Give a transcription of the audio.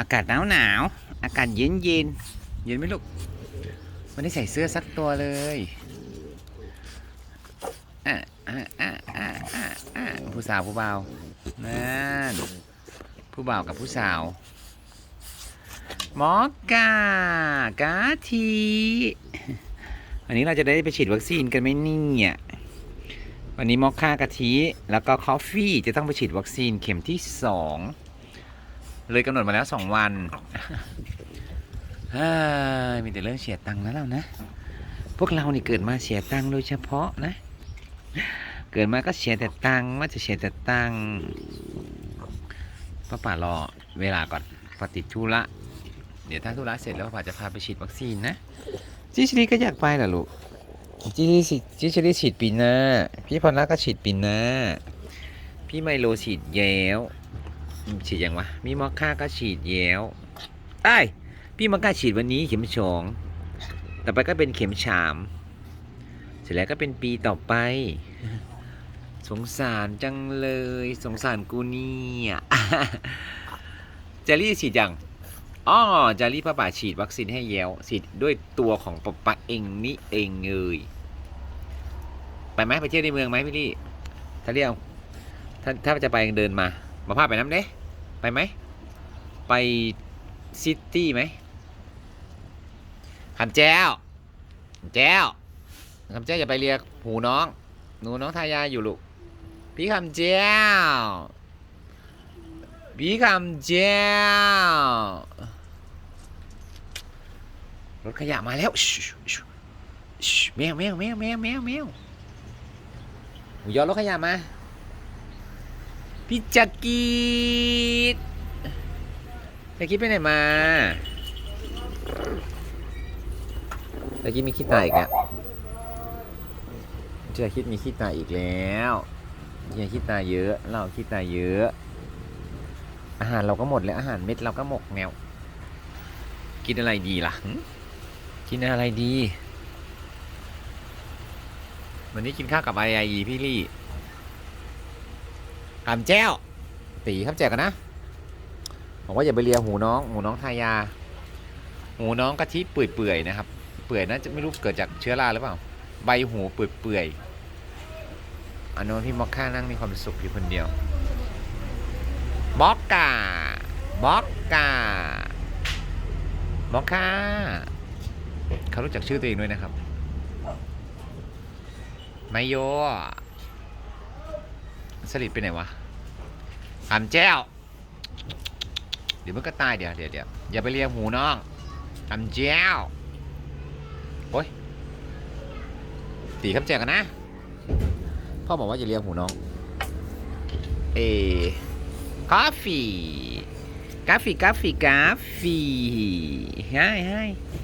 อากาศหนาวหนาวอากาศเย็นเย็นเย็นไหมลูกไม่ได้ใส่เสื้อสักตัวเลยอะอะอะอะอะอะผู้สาวผู้บ่าวนั่นผู้บ่าวกับผู้สาวหมอกากาทีวันนี้เราจะได้ไปฉีดวัคซีนกันไหมเนี่ยวันนี้มอคค่ากะทิแล้วก็คอฟฟี่จะต้องไปฉีดวัคซีนเข็มที่สอง เลยกำหนดมาแล้วสองวันเฮ้ยมีแต่เรื่องเสียตังค์นะเรานะ พวกเรานี่เกิดมาเสียตังค์โดยเฉพาะนะ เกิดมาก็เสียแต่ตังค์มาจะเสียแต่ตังค์ป้าป่ารอเวลาก่อนพอติดธุระเดี๋ยวถ้าธุระเสร็จแล้วป้าป่าจะพาไปฉีดวัคซีนนะจิชลีก็อยากไปเหรอลูกจิชลีฉีดจิชลีฉีดปีหน้าพี่พรรักก็ฉีดปีหน้าพี่ไมโลฉีดแย้ว ฉีดยังวะ มีมอค่าก็ฉีดแย้วไอ้พี่มอค่าฉีดวันนี้เข็มสองต่อไปก็เป็นเข็มสามเสร็จแล้วก็เป็นปีต่อไป สงสารจังเลย สงสารกูเนี่ยเจลลี่ฉีดยังอ๋อเจลลี่ป้าป่าฉีดวัคซีนให้แย้วฉีดด้วยตัวของป้าป่าเองนี่เองเลยไปไหมไปเที่ยวในเมืองไหมพี่ลี่ถ้าเรียกถ้าถ้าจะไปเดินมา มาพาไปน้ำเด้ ไปไหม ไปซิตี้ไหมคำแจ้วแจ้วคำแจ้วอย่าไปเรียกหูน้อง หนูน้องทายาอยู่ลูก พี่คำแจ้วพี่คำแจ้วรถขยะมาแล้วชชแมวแมวแมวแมวแมวแมวหมูยอรถขยะมา พี่จักรีดจักรีดไปไหนมาจักรีดมีขี้ตาอีกแล้วจักรีดมีขี้ตาอีกแล้วอย่าขี้ตาเยอะ เราขี้ตาเยอะ อาหารเราก็หมดแล้วอาหารเม็ดเราก็หมกแนว กินอะไรดีล่ะ กินอะไรดี วันนี้กินข้าวกับไอไอีพี่ลี่ กำแจ้วตีครับแจกกันนะบอกว่าอย่าไปเลียหูน้องหูน้องทายา หูน้องกะทิเปื่อยๆนะครับ เปื่อยน่าจะไม่รู้เกิดจากเชื้อราหรือเปล่า ใบหูเปื่อยๆอันนู้นพี่มอคค่านั่งมีความสุขอยู่คนเดียวบอกกาบอกกาบอกค่าเขารู้จักชื่อตัวเองด้วยนะครับไมโย สลิดไปไหนวะหำแจ้ว เดี๋ยวมันก็ตายเดี๋ยวเดี๋ยวเดี๋ยวอย่าไปเลียหูน้องหำแจ้ว โอ้ย ตีคำแจกกันนะ พ่อบอกว่าอย่าเลียหูน้อง เอ กาแฟกาแฟกาแฟกาแฟให้ให้